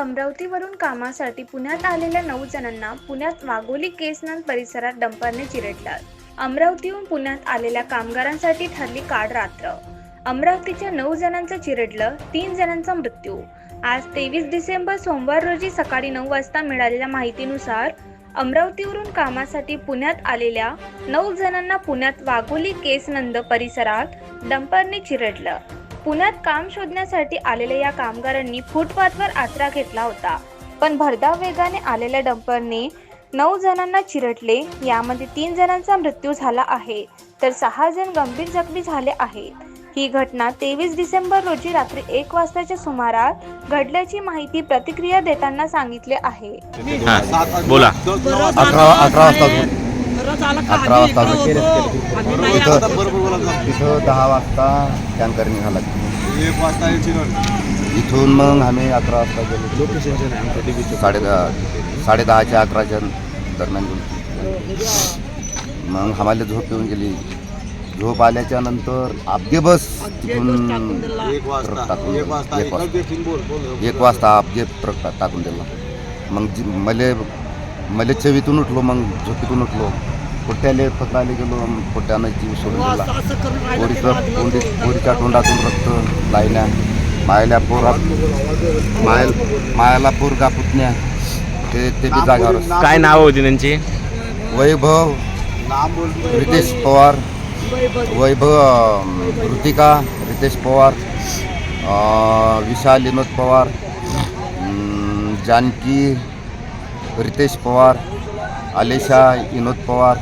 अमरावतीवरून कामासाठी पुण्यात आलेल्या नऊ जणांना पुण्यात वाघोली केसनंद परिसरात डंपरने चिरडलं. अमरावतीहून पुण्यात आलेल्या कामगारांसाठी ठरली काळ रात्र. अमरावतीच्या नऊ जणांचं चिरडलं तीन जणांचा मृत्यू. आज तेवीस डिसेंबर सोमवार रोजी सकाळी नऊ वाजता मिळालेल्या माहितीनुसार अमरावतीवरून कामासाठी पुण्यात आलेल्या नऊ जणांना पुण्यात वाघोली केसनंद परिसरात डंपरने चिरडलं. पुण्यात काम शोधण्यासाठी आलेल्या या कामगारांनी फुटपाथवर आसरा घेतला होता. पण भरधाव वेगाने आलेल्या डंपरने नऊ जणांना चिरटले यामध्ये तीन जणांचा मृत्यू झाला आहे. तर सहा जण गंभीर जखमी झाले आहेत. ही घटना तेवीस डिसेंबर रोजी रात्री एक वाजताच्या सुमारास घडल्याची माहिती प्रतिक्रिया देताना सांगितले आहे. बोला. अकरा वाजता. अकरा वाजता आता बरोबर बोला जा. तिथं दहा वाजता टँकर निघाला. एक वाजता. इथून मग आम्ही अकरा वाजता गेलो. साडे दहा साडे दहाच्या अकराच्या दरम्यान गेलो. मग आम्हाला झोप येऊन गेली. झोप आल्याच्यानंतर अपगे बस तिथून एक वाजता टाकून एक वाजता एक वाजता. देखील बोल बोल एक वाजता अपगे ट्रक टाकून दिला. मग जी मले मले चवीतून उठलो मग झोपेतून उठलो. पोट्याले पकडायला गेलो पोट्यानं जीव सोडून दिला पोरीचं तोंडी पोरीच्या तोंडातून रक्त लायल्या. मायल्या पोरा मायल मायाला पोरगा पुतण्या ते ते बी जागावर काय नाव होती त्यांची वैभव नाम बोल रितेश पवार. वैभव. ऋतिका रितेश पवार विशाल विनोद पवार जानकी रितेश पवार आलेशा विनोद पवार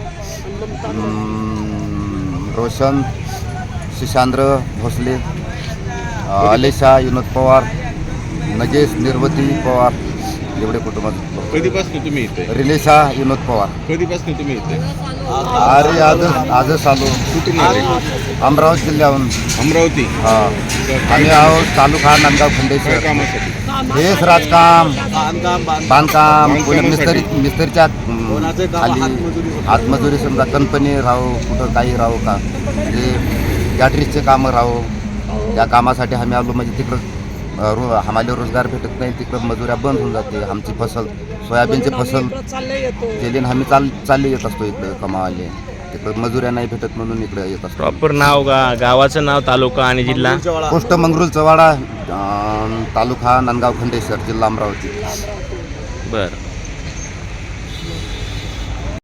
रोशन शिशांद्र भोसले अलिशा विनोद पवार नगेश निर्वती पवार. एवढे कुटुंबात कधीपासून तुम्ही इथे? रिलेशा विनोद पवार. कधीपासून तुम्ही इथे? अरे आजच आजच आलो कुठून आले? अमरावती जिल्ह्याहून. अमरावती? हा. आम्ही आहोत तालुका नांदगाव काय खंडेश्वर कामासाठी? हेच राजकाम. बांधकाम बांध बांधकाम. कोणी. मिस्त्री मिस्त्रीच्या खाली हातमजुरी समजा. कंपनी राहो कुठं काही राहो का? म्हणजे गॅटरीजचे कामं राहो. त्या कामासाठी आम्ही आलो. म्हणजे तिकडं रो आम्हाला रोजगार भेटत नाही तिकडं मजुऱ्या बंद होऊन जाते आमची फसल सोयाबीनची फसल आणि आम्ही चाल चालले येत असतो इकडं कमावाले. तिकडं मजुऱ्या नाही भेटत म्हणून इकडं येत असतो. प्रॉपर नाव गा गावाचं नाव तालुका आणि जिल्हा? पोस्ट मंगरुळ चवाडा तालुका नांदगाव खंडेश्वर जिल्हा अमरावती. बर.